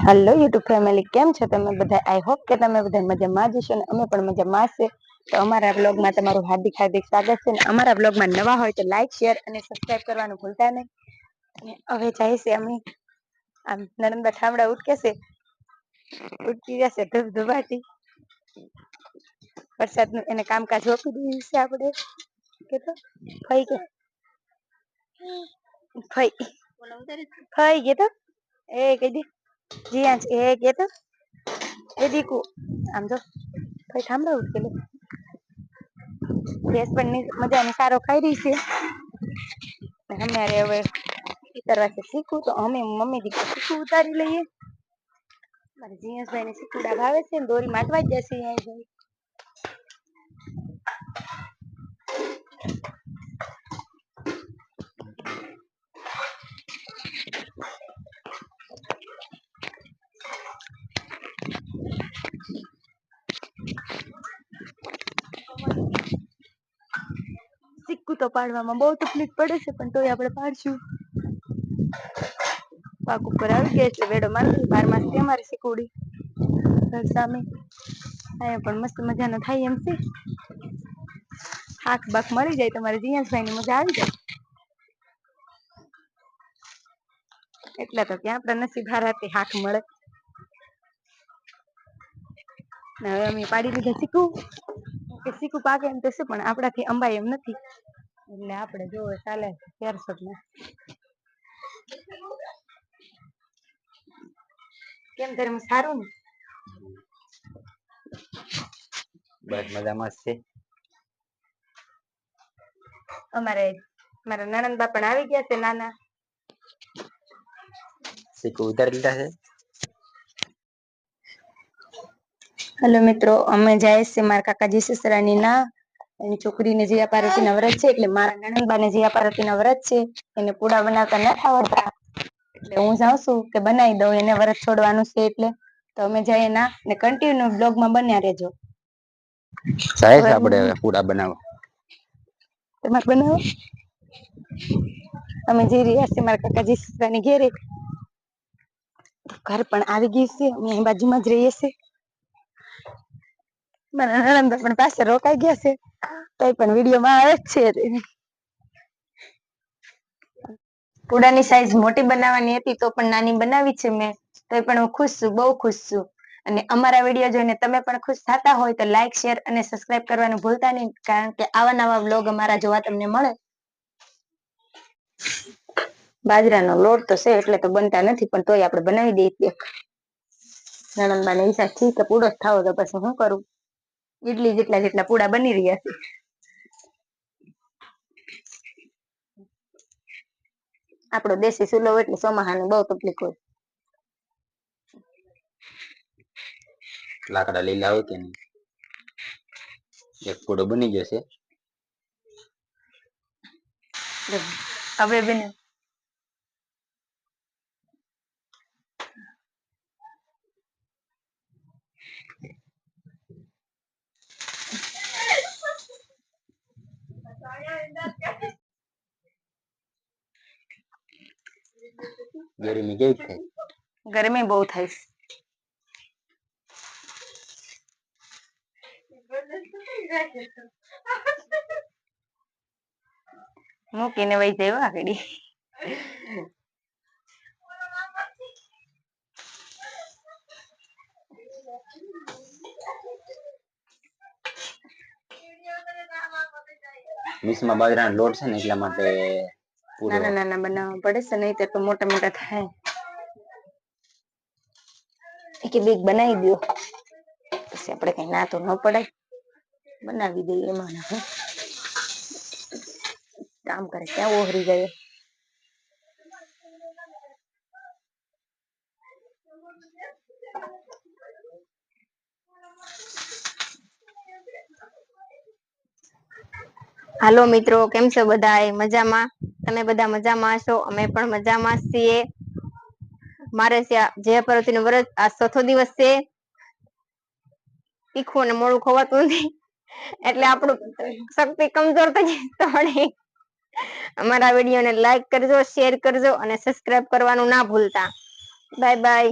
Hello YouTube family કેમ છો તમે બધા આઈ હોપ કે તમે બધા મજામાં જ હશો ને અમે પણ મજામાં છે તો અમારા બ્લોગમાં તમારું હાર્દિક હાર્દિક સ્વાગત છે ને અમારા બ્લોગમાં નવા હોય તો લાઈક શેર અને સબસ્ક્રાઇબ કરવાનું ભૂલતા નહીં અને હવે જાય છે અમે આમ નર્મદા ઠામડા ઉઠકે છે ઉઠકી જશે ધબધબાટી વરસાદ નું એને કામકાજ સોંપી દીધું છે આપણે કે તો ફઈ કે ફઈ ફઈ કે તો એ કહી દે જીયાંશ એ કે એ દીકુ, આમ જો ભાઈ ઠામડા ઉઠકે લે ગેસ પણ મજાની સારો ખાઈ રહી છે. અમારે હવે ઉતારવા શીખવું, તો અમે મમ્મી દીકરી શીખવું ઉતારી લઈએ. મારે જીયાસભાઈ ને શીખુડા ભાવે છે દોરી માટવા જ જશે અહીંયા તો પાડવામાં બહુ તકલીફ પડે છે, પણ તોય આપણે પાડશું. પાક ઉપર આવી ગયા એટલે વેડો મારી બાર માસ ત્યાં મારી સિકુડી ઘર સામે. અહીંયા પણ મસ્ત મજાનો થાય એમ છે. હાક બાક મળી જાય, તમારે જીયાસભાઈ ની મજા આવી જાય. એટલે તો ક્યાં આપણે નસીબ હારાથી હાક મળે. હવે અમે પાડી લીધા શીખું કે શીખું પાકે એમ તો શું, પણ આપણાથી અંબાય એમ નથી. એટલે આપણે જોવે ચાલે ચારસો ને કેમ ધર્મ સારું ને બસ મજામાં જ છે અમારે મારા નણંદબા પણ આવી ગયા છે નાના શીખું ઉતારી લીધા છે હેલો મિત્રો અમે જાય છે મારા કાકાજી સસરાની ના એની છોકરીને જયા પાર્વતી ના વ્રત છે એટલે મારા નણંદબા ને જયા પાર્વતી ના વ્રત છે એને પૂડા બનાવતા નથી આવડતા. એટલે હું જાઉં છું કે બનાવી દઉં એને વ્રત છોડવાનું છે એટલે તો અમે જઈએ ના ને કન્ટિન્યુ બ્લોગમાં બન્યા રહેજો. સાહેબ આપણે હવે પૂડા બનાવો. તમારે બનાવો? અમે જઈ રહ્યા છીએ મારા કાકાજી સસરાની ઘેરે. ઘર પણ આવી ગયું છે અમે અહીં બાજુમાં જ રહીએ છીએ. મારા નણંદ પણ પાસે રોકાઈ ગયા છે. તોય પણ વિડીયોમાં આવે જ છે પૂડાની સાઈઝ મોટી બનાવવાની હતી તો પણ નાની બનાવી છે મેં. તોય પણ હું ખુશ છું, બહુ ખુશ છું. અને અમારા વીડિયો જોઈને તમે પણ ખુશ થતા હોય તો લાઈક શેર અને સબસ્ક્રાઇબ કરવાનું ભૂલતા નહીં, કારણ કે આવા નવા બ્લોગ અમારા જોવા તમને મળે. બાજરાનો લોટ તો છે, એટલે તો બનતા નથી, પણ તોય આપણે બનાવી દઈએ. નણંદબાને ઈચ્છા ઠીક પૂરો જ થાવો તો પછી શું કરું? ઈડલી જેટલા જેટલા પૂડા બની રહ્યા છે આપણો દેશી ચૂલો હોય એટલે ચોમાહાની બહુ તકલીફ હોય લાકડા લીલા હોય કે નહીં એક પૂડો બની જશે હવે બેન ગરમી કેવી થાય? ગરમી બહુ થાય. મૂકીને વહી જાય હો આગળી મિક્સમાં બાજરાનો લોટ છે ને એટલા માટે પૂરો નાના નાના બનાવવા પડે છે નહીં તો મોટા મોટા થાય એક બેગ બનાવી દો પછી આપણે કઈ ના તો ન પડાય બનાવી દઈએ એમાં ને હું કામ કરે ક્યાં ઓહરી ગયો હાલો મિત્રો, કેમ છો બધા મજામાં? તમે બધા મજામાં હશો? અમે પણ મજામાં છીએ. મારે જે પાર્વતી નું વ્રત. આ ચોથો દિવસ છે. તીખું અને મોડું ખવાતું નથી. એટલે આપણું શક્તિ કમજોર થઈ જાય અમારા વિડીયોને લાઈક કરજો શેર કરજો અને સબસ્ક્રાઇબ કરવાનું ના ભૂલતા. Bye bye